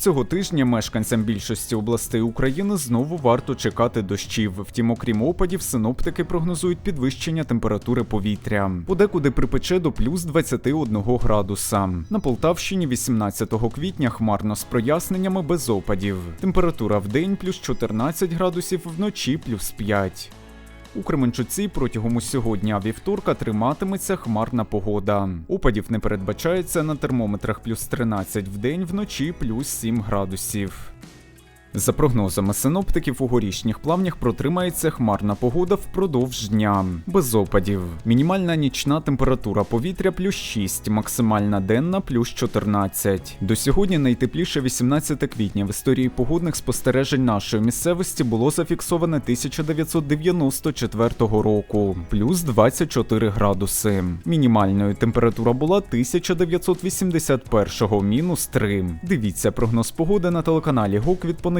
Цього тижня мешканцям більшості областей України знову варто чекати дощів. Втім, окрім опадів, синоптики прогнозують підвищення температури повітря. Подекуди припече до плюс 21 градуса. На Полтавщині 18 квітня хмарно з проясненнями без опадів. Температура в день плюс 14 градусів, вночі плюс 5. У Кременчуці протягом усього дня вівторка триматиметься хмарна погода. Опадів не передбачається на термометрах плюс 13 в день, вночі плюс 7 градусів. За прогнозами синоптиків, у горішніх плавнях протримається хмарна погода впродовж дня, без опадів. Мінімальна нічна температура повітря плюс 6, максимальна денна плюс 14. До сьогодні найтепліше 18 квітня в історії погодних спостережень нашої місцевості було зафіксоване 1994 року, плюс 24 градуси. Мінімальною температура була 1981, мінус 3. Дивіться прогноз погоди на телеканалі ГОК від понеділка